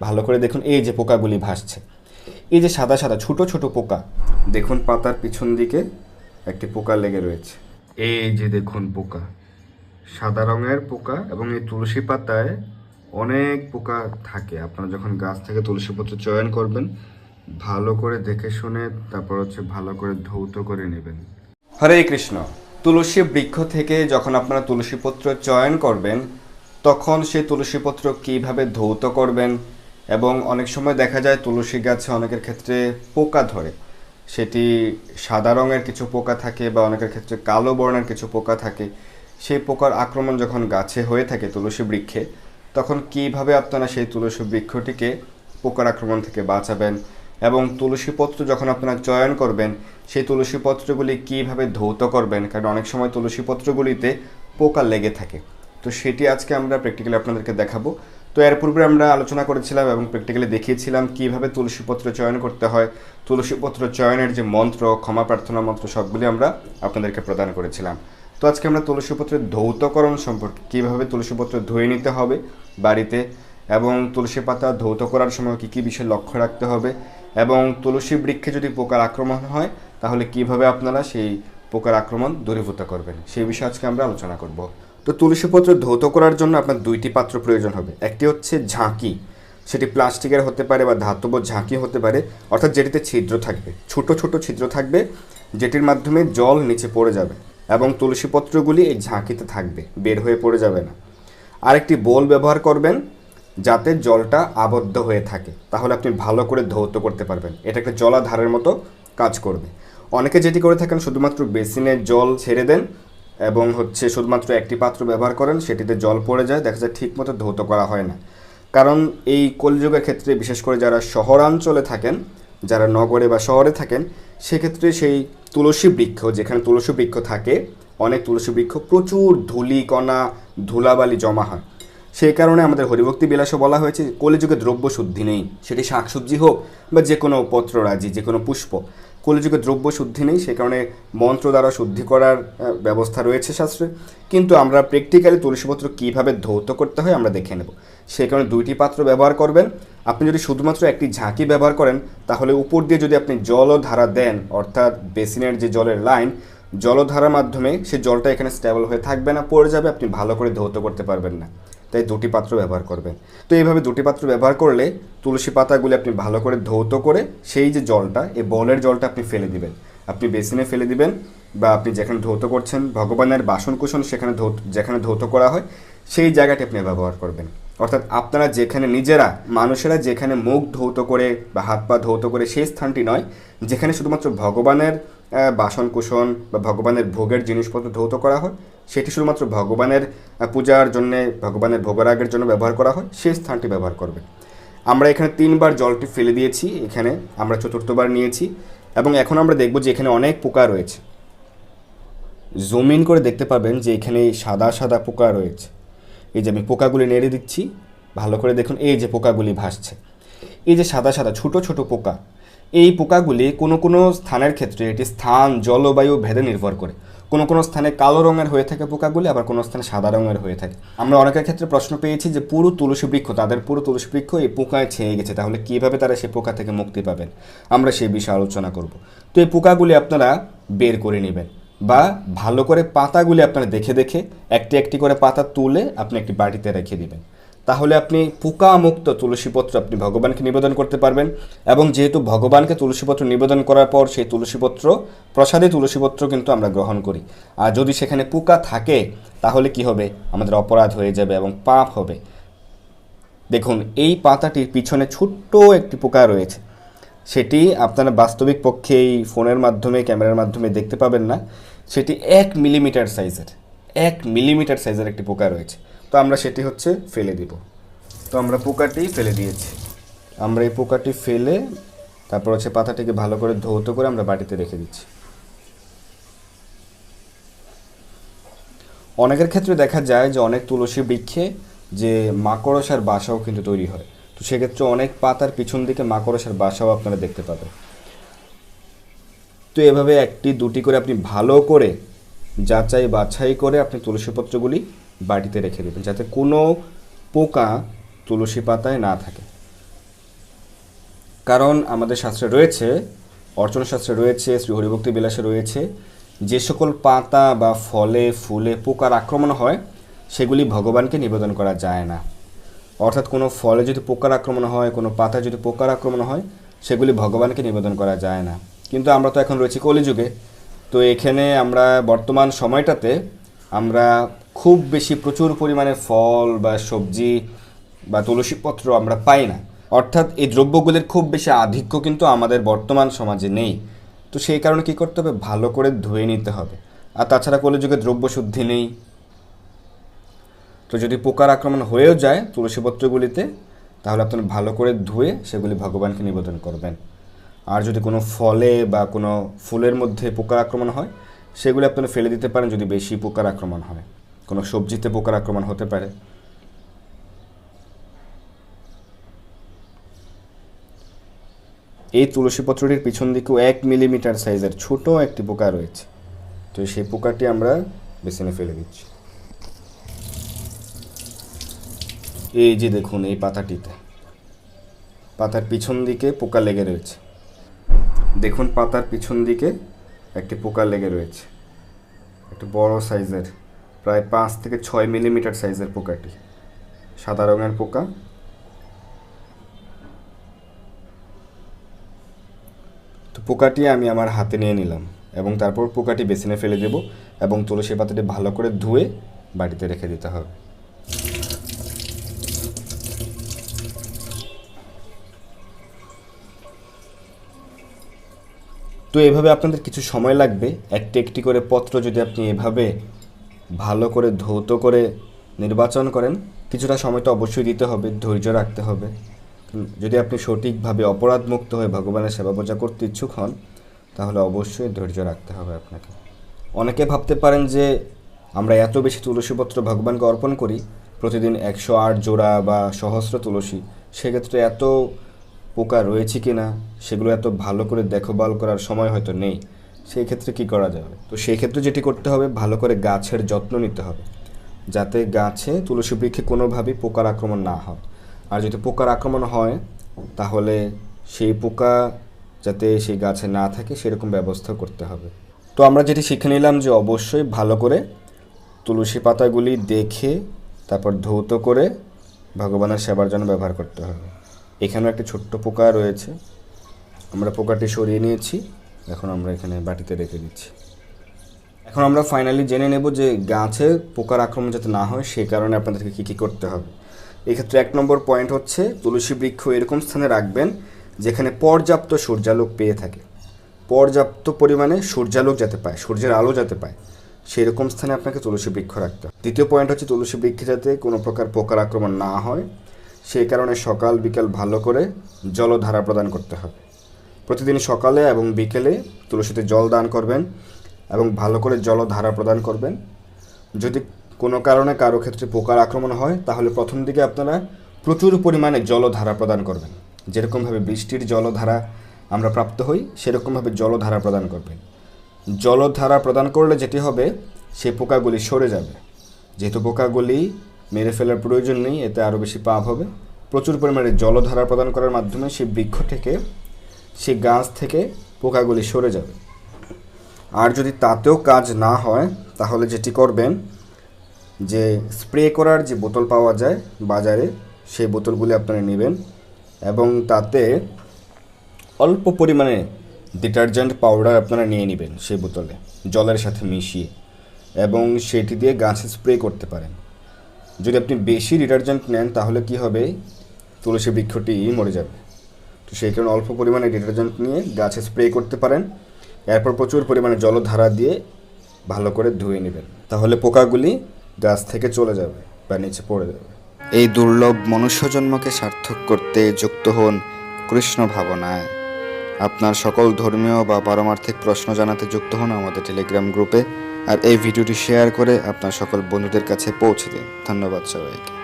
ভালো করে দেখুন এই যে পোকাগুলি ভাসছে। এই যে সাদা সাদা ছোট ছোট পোকা দেখুন পাতার পিছন দিকে একটি পোকা লেগে রয়েছে। এই যে দেখুন পোকা সাদা রঙের পোকা এবং এই তুলসী পাতায় অনেক পোকা থাকে। আপনারা যখন গাছ থেকে তুলসী পত্র চয়ন করবেন ভালো করে দেখে শুনে তারপর হচ্ছে ভালো করে ধৌত করে নেবেন। হরে কৃষ্ণ। তুলসী বৃক্ষ থেকে যখন আপনারা তুলসী পত্র চয়ন করবেন তখন সেই তুলসী পত্র কীভাবে ধৌত করবেন এবং অনেক সময় দেখা যায় তুলসী গাছে অনেকের ক্ষেত্রে পোকা ধরে। সেটি সাদা রঙের কিছু পোকা থাকে বা অনেকের ক্ষেত্রে কালো বর্ণের কিছু পোকা থাকে। সেই পোকার আক্রমণ যখন গাছে হয়ে থাকে তুলসী বৃক্ষে, তখন কীভাবে আপনারা সেই তুলসী বৃক্ষটিকে পোকার আক্রমণ থেকে বাঁচাবেন এবং তুলসী পত্র যখন আপনারা চয়ন করবেন, সেই তুলসী পত্রগুলি কীভাবে ধৌত করবেন? কারণ অনেক সময় তুলসী পত্রগুলিতে পোকা লেগে থাকে। তো সেটি আজকে আমরা প্র্যাকটিক্যালি আপনাদেরকে দেখাবো। তো এর পূর্বে আমরা আলোচনা করেছিলাম এবং প্র্যাকটিক্যালি দেখিয়েছিলাম কীভাবে তুলসী পত্র চয়ন করতে হয়। তুলসী পত্র চয়নের যে মন্ত্র, ক্ষমা প্রার্থনা মন্ত্র সবগুলি আমরা আপনাদেরকে প্রদান করেছিলাম। তো আজকে আমরা তুলসী পত্রের ধৌতকরণ সম্পর্কে, কীভাবে তুলসী পত্র ধুয়ে নিতে হবে বাড়িতে এবং তুলসী পাতা ধৌত করার সময় কী কী বিষয়ে লক্ষ্য রাখতে হবে এবং তুলসী বৃক্ষে যদি পোকার আক্রমণ হয়, তাহলে কীভাবে আপনারা সেই পোকার আক্রমণ দূরীভূত করবেন? সেই বিষয়ে আজকে আমরা আলোচনা করব। তো তুলসী পত্র ধৌত করার জন্য আপনার দুইটি পাত্র প্রয়োজন হবে। একটি হচ্ছে ঝাঁকি। সেটি প্লাস্টিকের হতে পারে বা ধাতব ঝাঁকি হতে পারে, অর্থাৎ যেটিতে ছিদ্র থাকবে। ছোট ছোট ছিদ্র থাকবে, যেটির মাধ্যমে জল নিচে পড়ে যাবে এবং তুলসী পত্রগুলি এই ঝাঁকিতে থাকবে, বের হয়ে পড়ে যাবে না। আরেকটি বোল ব্যবহার করবেন, যাতে জলটা আবদ্ধ হয়ে থাকে। তাহলে আপনি ভালো করে ধৌত করতে পারবেন। এটা একটা জলাধারের মতো কাজ করবে। অনেকে যেটি করে থাকেন, শুধুমাত্র বেসিনে জল ছেড়ে দেন এবং হচ্ছে শুধুমাত্র একটি পাত্র ব্যবহার করেন, সেটিতে জল পড়ে যায়, দেখা যায় ঠিক মতো ধৌত করা হয় না। কারণ এই কলিযুগের ক্ষেত্রে, বিশেষ করে যারা শহরাঞ্চলে থাকেন, যারা নগরে বা শহরে থাকেন, সেক্ষেত্রে সেই তুলসী বৃক্ষ, যেখানে তুলসী বৃক্ষ থাকে, অনেক তুলসী বৃক্ষ প্রচুর ধুলি, কণা, ধুলাবালি জমা হয়। সেই কারণে আমাদের হরিভক্তি বিলাসও বলা হয়েছে, কলিযুগে দ্রব্য শুদ্ধি নেই, সেটি শাকসবজি হোক বা যে কোনো পত্ররাজি, যে কোনো পুষ্প। কলিযুগে দ্রব্য শুদ্ধি নেই সেই কারণে মন্ত্র দ্বারা শুদ্ধি করার ব্যবস্থা রয়েছে শাস্ত্রে। কিন্তু আমরা প্র্যাকটিক্যালি তুলসীপত্র কীভাবে ধৌত করতে হয় আমরা দেখে নেব। সেই কারণে দুইটি পাত্র ব্যবহার করবেন। আপনি যদি শুধুমাত্র একটি ঝাঁকি ব্যবহার করেন, তাহলে উপর দিয়ে যদি আপনি জলধারা দেন, অর্থাৎ বেসিনের যে জলের লাইন, জলধারার মাধ্যমে সে জলটা এখানে স্টেবল হয়ে থাকবে না, পড়ে যাবে, আপনি ভালো করে ধৌত করতে পারবেন না। তাই দুটি পাত্র ব্যবহার করবেন। তো এইভাবে দুটি পাত্র ব্যবহার করলে তুলসী পাতাগুলি আপনি ভালো করে ধৌত করে সেই যে জলটা, এই বলের জলটা আপনি ফেলে দিবেন। আপনি বেসিনে ফেলে দিবেন বা আপনি যেখানে ধৌত করছেন, ভগবানের বাসন কুসন সেখানে ধৌত, যেখানে ধৌত করা হয়, সেই জায়গাটি আপনি ব্যবহার করবেন। অর্থাৎ আপনারা যেখানে নিজেরা, মানুষেরা যেখানে মুখ ধৌত করে বা হাত পা ধৌত করে সেই স্থানটি নয়, যেখানে শুধুমাত্র ভগবানের বাসন কুসন বা ভগবানের ভোগের জিনিসপত্র ধৌত করা হয় সেটি শুধুমাত্র ভগবানের পূজার জন্য, ভগবানের ভোগরাগের জন্য ব্যবহার করা হয়, সেই স্থানটি ব্যবহার করবে। আমরা এখানে তিনবার জলটি ফেলে দিয়েছি, এখানে আমরা চতুর্থবার নিয়েছি, এবং এখন আমরা দেখব যে এখানে অনেক পোকা রয়েছে। জুম ইন করে দেখতে পাবেন যে এখানে সাদা সাদা পোকা রয়েছে। এই যে আমি পোকাগুলি নেড়ে দিচ্ছি, ভালো করে দেখুন, এই যে পোকাগুলি ভাসছে। এই যে সাদা সাদা, ছোট ছোট পোকা, এই পোকাগুলি কোনো কোনো স্থানের ক্ষেত্রে এটি স্থান, জলবায়ু, ভেদে নির্ভর করে। কোনো কোনো স্থানে কালো রঙের হয়ে থাকে পোকাগুলি, আবার কোনো স্থানে সাদা রঙের হয়ে থাকে। আমরা অনেকের ক্ষেত্রে প্রশ্ন পেয়েছি যে পুরো তুলসী বৃক্ষ, তাদের পুরো তুলসী বৃক্ষ এই পোকায় ছেয়ে গেছে, তাহলে কীভাবে তারা সেই পোকা থেকে মুক্তি পাবেন? আমরা সেই বিষয়ে আলোচনা করব। তো এই পোকাগুলি আপনারা বের করে নেবেন বা ভালো করে পাতাগুলি আপনারা দেখে দেখে একটি একটি করে পাতা তুলে আপনি একটি বাটিতে রেখে দিবেন। তাহলে আপনি পোকামুক্ত তুলসীপত্র আপনি ভগবানকে নিবেদন করতে পারবেন। এবং যেহেতু ভগবানকে তুলসীপত্র নিবেদন করার পর সেই তুলসীপত্র, প্রসাদে তুলসীপত্র কিন্তু আমরা গ্রহণ করি। আর যদি সেখানে পোকা থাকে, তাহলে কি হবে? আমাদের অপরাধ হয়ে যাবে এবং পাপ হবে। দেখুন, এই পাতাটির পিছনে ছোট্ট একটি পোকা রয়েছে। সেটি আপনারা বাস্তবিক পক্ষে এই ফোনের মাধ্যমে, ক্যামেরার মাধ্যমে দেখতে পাবেন না। সেটি এক মিলিমিটার সাইজের, এক মিলিমিটার সাইজের একটি পোকা রয়েছে। তো আমরা সেটি হচ্ছে ফেলে দিব। তো আমরা পোকাটি ফেলে দিয়েছি। আমরা এই পোকাটি ফেলে তারপর হচ্ছে পাতাটিকে ভালো করে ধৌত করে আমরা বাটিতে রেখে দিচ্ছি। অনেকের ক্ষেত্রে দেখা যায় যে অনেক তুলসী বৃক্ষে যে মাকড়সার বাসাও কিন্তু তৈরি হয়। তো সেক্ষেত্রে অনেক পাতার পিছন দিকে মাকড়সার বাসাও আপনারা দেখতে পাবেন। তো এভাবে একটি, দুটি করে আপনি ভালো করে যাচাই বাছাই করে আপনি তুলসী পত্রগুলি বাটিতে রেখে দেবেন, যাতে কোনো পোকা তুলসী পাতায় না থাকে। কারণ আমাদের শাস্ত্রে রয়েছে, অর্চনা শাস্ত্রে রয়েছে, শ্রী হরিভক্তি বিলাসে রয়েছে, যে সকল পাতা বা ফলে, ফুলে পোকার আক্রমণ হয়, সেগুলি ভগবানকে নিবেদন করা যায় না। অর্থাৎ কোনো ফলে যদি পোকার আক্রমণ হয়, কোনো পাতায় যদি পোকার আক্রমণ হয়, সেগুলি ভগবানকে নিবেদন করা যায় না। কিন্তু আমরা তো এখন রয়েছি কলিযুগে, তো এখানে আমরা বর্তমান সময়টাতে আমরা খুব বেশি প্রচুর পরিমাণে ফল বা সবজি বা তুলসীপত্র আমরা পাই না। অর্থাৎ এই দ্রব্যগুলির খুব বেশি আধিক্য কিন্তু আমাদের বর্তমান সমাজে নেই। তো সেই কারণে কী করতে হবে? ভালো করে ধুয়ে নিতে হবে। আর তাছাড়া কলিযুগে দ্রব্য শুদ্ধি নেই। তো যদি পোকার আক্রমণ হয়েও যায় তুলসীপত্রগুলিতে, তাহলে আপনি ভালো করে ধুয়ে সেগুলি ভগবানকে নিবেদন করবেন। আর যদি কোনো ফলে বা কোনো ফুলের মধ্যে পোকার আক্রমণ হয়, সেগুলি আপনি ফেলে দিতে পারেন যদি বেশি পোকার আক্রমণ হয়। কোনো সবজিতে পোকার আক্রমণ হতে পারে। এই তুলসী পত্রটির পিছন দিকেও এক মিলিমিটার সাইজের ছোট একটি পোকা রয়েছে। তো সেই পোকাটি আমরা বেসিনে ফেলে দিচ্ছি। এই যে দেখুন, এই পাতাটিতে। পাতার পিছন দিকে পোকা লেগে রয়েছে। দেখুন, পাতার পিছন দিকে একটি পোকা লেগে রয়েছে। একটি বড় সাইজের প্রায় পাঁচ থেকে ছয় মিলিমিটার সাইজের পোকাটি। সাদা রঙের পোকা। তো পোকাটি আমি আমার হাতে নিয়ে নিলাম এবং তারপর পোকাটি বেসিনে ফেলে দেব এবং তুলসী পাতাটি ভালো করে ধুয়ে বাড়িতে রেখে দিতে হবে। তো এভাবে আপনাদের কিছু সময় লাগবে। একটি একটি করে পত্র যদি আপনি এভাবে ভালো করে ধৌত করে নির্বাচন করেন, কিছুটা সময় তো অবশ্যই দিতে হবে, ধৈর্য রাখতে হবে। যদি আপনি সঠিকভাবে অপরাধমুক্ত হয়ে ভগবানের সেবা পূজা করতে ইচ্ছুক হন, তাহলে অবশ্যই ধৈর্য রাখতে হবে আপনাকে। অনেকে ভাবতে পারেন যে, আমরা এত বেশি তুলসীপত্র ভগবানকে অর্পণ করি, প্রতিদিন একশো আট জোড়া বা সহস্র তুলসী, সেক্ষেত্রে এত পোকা রয়েছে কি না সেগুলো এত ভালো করে দেখভাল করার সময় হয়তো নেই। সেই ক্ষেত্রে কি করা যাবে? তো সেই ক্ষেত্রে যেটি করতে হবে, ভালো করে গাছের যত্ন নিতে হবে। যাতে গাছে তুলসী বৃক্ষে কোনোভাবেই পোকার আক্রমণ না হয়। আর যদি পোকার আক্রমণ হয়, তাহলে সেই পোকা যাতে সেই গাছে না থাকে, সেরকম ব্যবস্থা করতে হবে। তো আমরা যেটি শিখে নিলাম যে অবশ্যই ভালো করে তুলসী পাতাগুলি দেখে, তারপর ধৌত করে ভগবানের সেবার জন্য ব্যবহার করতে হবে। এখানেও একটি ছোট্ট পোকা রয়েছে। আমরা পোকাটি সরিয়ে নিয়েছি। এখন আমরা এখানে বাটিতে রেখে দিচ্ছি। এখন আমরা ফাইনালি জেনে নেব যে গাছে পোকার আক্রমণ যাতে না হয় সেই কারণে আপনাদেরকে কী কী করতে হবে। এক্ষেত্রে এক নম্বর পয়েন্ট হচ্ছে, তুলসী বৃক্ষ এরকম স্থানে রাখবেন যেখানে পর্যাপ্ত সূর্যালোক পেয়ে থাকে। পর্যাপ্ত পরিমাণে সূর্যালোক যাতে পায়, সূর্যের আলো যাতে পায় সেই রকম স্থানে আপনাকে তুলসী বৃক্ষ রাখতে হবে। দ্বিতীয় পয়েন্ট হচ্ছে, তুলসী বৃক্ষে যাতে কোনো প্রকার পোকার আক্রমণ না হয় সেই কারণে সকাল বিকাল ভালো করে জলধারা প্রদান করতে হবে। প্রতিদিন সকালে এবং বিকেলে তুলসীতে জল দান করবেন এবং ভালো করে জলধারা প্রদান করবেন। যদি কোনো কারণে কারও ক্ষেত্রে পোকার আক্রমণ হয়, তাহলে প্রথম দিকে আপনারা প্রচুর পরিমাণে জলধারা প্রদান করবেন। যেরকমভাবে বৃষ্টির জলধারা আমরা প্রাপ্ত হই, সেরকমভাবে জলধারা প্রদান করবেন। জলধারা প্রদান করলে যেটি হবে সেই পোকাগুলি সরে যাবে। যেহেতু পোকাগুলি মেরে ফেলার প্রয়োজন নেই, এতে আরও বেশি পাপ হবে। প্রচুর পরিমাণে জলধারা প্রদান করার মাধ্যমে সেই বৃক্ষ থেকে সেই গাছ থেকে পোকাগুলি সরে যাবে। আর যদি তাতেও কাজ না হয়, তাহলে যেটি করবেন, যে স্প্রে করার যে বোতল পাওয়া যায় বাজারে, সেই বোতলগুলি আপনারা নেবেন এবং তাতে অল্প পরিমাণে ডিটারজেন্ট পাউডার আপনারা নিয়ে নেবেন সেই বোতলে, জলের সাথে মিশিয়ে এবং সেটি দিয়ে গাছে স্প্রে করতে পারেন। যদি আপনি বেশি ডিটারজেন্ট নেন, তাহলে কি হবে? তুলসী বৃক্ষটি মরে যাবে। তো সেই কারণে অল্প পরিমাণে ডিটারজেন্ট নিয়ে গাছে স্প্রে করতে পারেন। এরপর প্রচুর পরিমাণে জলধারা দিয়ে ভালো করে ধুয়ে নেবেন। তাহলে পোকাগুলি গাছ থেকে চলে যাবে বা নিচে পড়ে যাবে। এই দুর্লভ মনুষ্যজন্মকে সার্থক করতে যুক্ত হন কৃষ্ণ ভাবনায়। আপনার সকল ধর্মীয় বা পারমার্থিক প্রশ্ন জানাতে যুক্ত হন আমাদের টেলিগ্রাম গ্রুপে। আর এই ভিডিওটি শেয়ার করে আপনার সকল বন্ধুদের কাছে পৌঁছে দিন। ধন্যবাদ সবাইকে।